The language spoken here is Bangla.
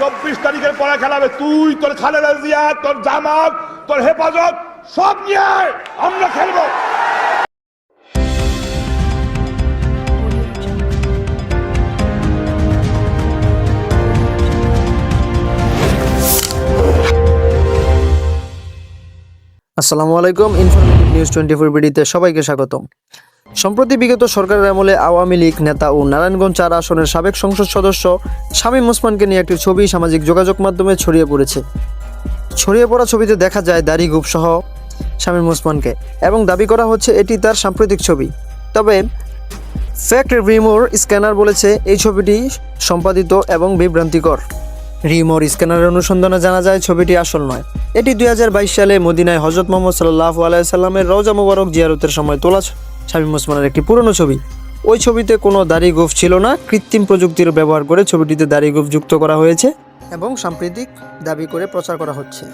চব্বিশ তারিখের পরে খেলাবে তুই, তোর খালেদা জিয়া, তোর জামাত, তোর হেফাজত, সব নিয়ে আমরা খেলব। আসসালামু আলাইকুম ইনফরমেটিভ নিউজ টোয়েন্টি ফোর বিডিতে সবাইকে স্বাগতম। সম্প্রতি বিগত সরকারের আমলে আওয়ামী লীগ নেতা ও নারায়ণগঞ্জ চার আসনের সাবেক সংসদ সদস্য শামীম ওসমানকে নিয়ে একটি ছবি সামাজিক যোগাযোগ মাধ্যমে ছড়িয়ে পড়েছে। ছড়িয়ে পড়া ছবিতে দেখা যায় দাড়ি সহ শামীম ওসমানকে এবং দাবি করা হচ্ছে এটি তার সাম্প্রতিক ছবি। তবে ফ্যাক্ট রিমোর স্ক্যানার বলেছে এই ছবিটি সম্পাদিত এবং বিভ্রান্তিকর। রিমোর স্ক্যানারের অনুসন্ধানে জানা যায় ছবিটি আসল নয়। এটি দুই হাজার বাইশ সালে মদিনায় হজরত মোহাম্মদ সাল্লাহ আলাইসাল্লামের রওজা মুবারক জিয়ারতের সময় তোলা শামীম ওসমানের একটি পুরনো ছবি। ওই ছবিতে কোনো দাড়ি গোফ ছিল না। কৃত্রিম প্রযুক্তির ব্যবহার করে ছবিটিতে দাড়ি গোফ যুক্ত করা হয়েছে এবং সাম্প্রতিক দাবি করে প্রচার করা হচ্ছে।